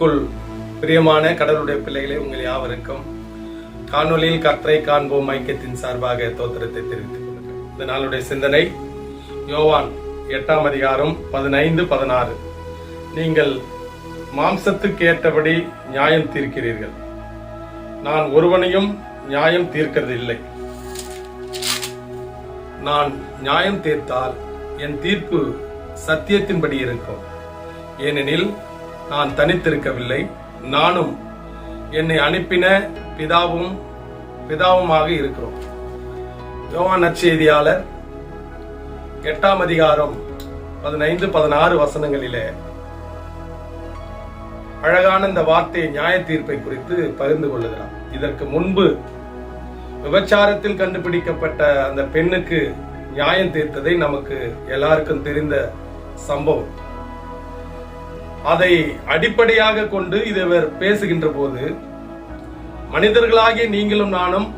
கிறிஸ்துவுக்குள் பிரியமான கடவுளுடைய பிள்ளைகளே உங்கள் யாவருக்கும் காணொலியில் கற்றை காண்போம் ஐக்கியத்தின் சார்பாக தோத்திரத்தை தெரிவித்துக் கொள்கிறேன் இந்த நாளுடைய சிந்தனை யோவான் எட்டாம் அதிகாரம் பதினைந்து பதினாறு. நீங்கள் மாம்சத்துக்கு ஏற்றபடி நியாயம் தீர்க்கிறீர்கள். நான் ஒருவனையும் நியாயம் தீர்க்கிறது இல்லை நான் நியாயம் தீர்த்தால் என் தீர்ப்பு சத்தியத்தின்படி இருக்கும். ஏனெனில் நான் தனித்திருக்கவில்லை. நானும் என்னை அனுப்பின பிதாவும் பிதாவுமாக இருக்கிறோம். யோவான் நற்செய்தியாளர் எட்டாம் அதிகாரம் பதினைந்து பதினாறு வசனங்களிலே அழகான இந்த வார்த்தை நியாய தீர்ப்பை குறித்து பகிர்ந்து கொள்ளுகிறார். இதற்கு முன்பு விபச்சாரத்தில் கண்டுபிடிக்கப்பட்ட அந்த பெண்ணுக்கு நியாயம் தீர்த்ததை நமக்கு எல்லாருக்கும் தெரிந்த சம்பவம். அதை அடிப்படையாக கொண்டு இது இவர் பேசுகின்ற போது மனிதர்களாகிய நீங்களும் நானும்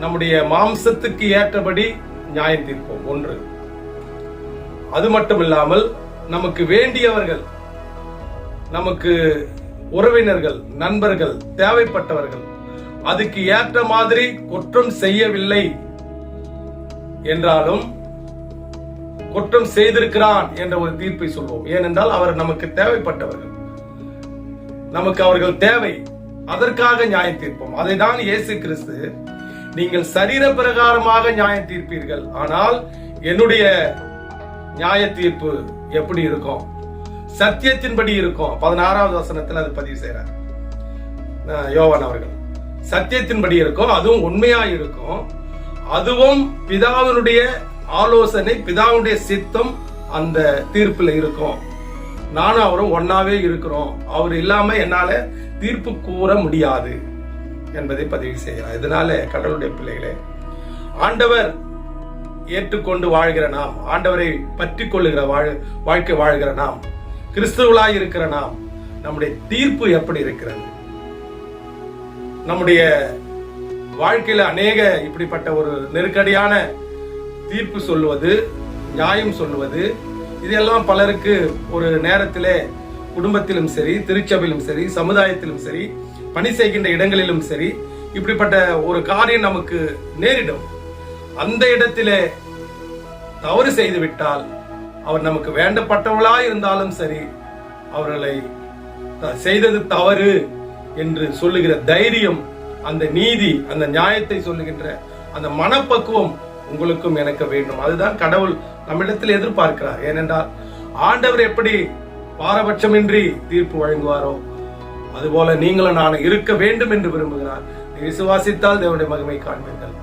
நம்முடைய மாம்சத்துக்கு ஏற்றபடி நியாயம் தீர்ப்போம். ஒன்று. அது மட்டுமில்லாமல் நமக்கு வேண்டியவர்கள் நமக்கு உறவினர்கள் நண்பர்கள் தேவைப்பட்டவர்கள் அதுக்கு ஏற்ற மாதிரி குற்றம் செய்யவில்லை என்றாலும் குற்றம் செய்திருக்கிறான் என்ற ஒரு தீர்ப்பை சொல்வோம். ஏனென்றால் அவர் நமக்கு தேவைப்பட்டவர்கள். நமக்கு அவர்கள் தேவை. அதற்காக நியாய தீர்ப்போம். அதை தான் இயேசு கிறிஸ்து நீங்கள் சரீர பிரகாரமாக நியாயம் தீர்ப்பீர்கள். ஆனால் என்னுடைய நியாய தீர்ப்பு எப்படி இருக்கும்? சத்தியத்தின்படி இருக்கும். பதினாறாவது வசனத்தில் அது பதிவு செய்யறார் யோவான் அவர்கள். சத்தியத்தின்படி இருக்கும். அதுவும் உண்மையா இருக்கும். அதுவும் பிதாவினுடைய ஆலோசனை பிதாவுடைய சித்தம் அந்த தீர்ப்புல இருக்கும். நானும் அவரும் ஒன்னாவே இருக்கிறோம். அவர் இல்லாம என்னால தீர்ப்பு கூற முடியாது என்பதை பதிவு செய்கிறார். இதனால கடவுளுடைய பிள்ளைகளே ஆண்டவர் ஏற்றுக்கொண்டு வாழ்கிற நாம் ஆண்டவரை பற்றி கொள்ளுகிற வாழ் வாழ்க்கை வாழ்கிற நாம் கிறிஸ்துவலாய் இருக்கிற நாம் நம்முடைய தீர்ப்பு எப்படி இருக்கிறது? நம்முடைய வாழ்க்கையில அநேக இப்படிப்பட்ட ஒரு நெருக்கடியான தீர்ப்பு சொல்லுவது நியாயம் சொல்லுவது இதெல்லாம் பலருக்கு ஒரு நேரத்திலே குடும்பத்திலும் சரி திருச்சபையிலும் சரி சமுதாயத்திலும் சரி பணி செய்கின்ற இடங்களிலும் சரி இப்படிப்பட்ட ஒரு காரியம் நமக்கு நேரிடும். அந்த இடத்திலே தவறு செய்துவிட்டால் அவர் நமக்கு வேண்டப்பட்டவளா இருந்தாலும் சரி அவர்களை செய்தது தவறு என்று சொல்லுகிற தைரியம் அந்த நீதி அந்த நியாயத்தை சொல்லுகின்ற அந்த மனப்பக்குவம் உங்களுக்கும் எனக்கு வேண்டும். அதுதான் கடவுள் நம்மிடத்தில் எதிர்பார்க்கிறார். ஏனென்றால் ஆண்டவர் எப்படி பாரபட்சமின்றி தீர்ப்பு வழங்குவாரோ அதுபோல நீங்களும் நான் இருக்க வேண்டும் என்று விரும்புகிறார். விசுவாசித்தால் தேவனுடைய மகிமை காண்பீர்கள்.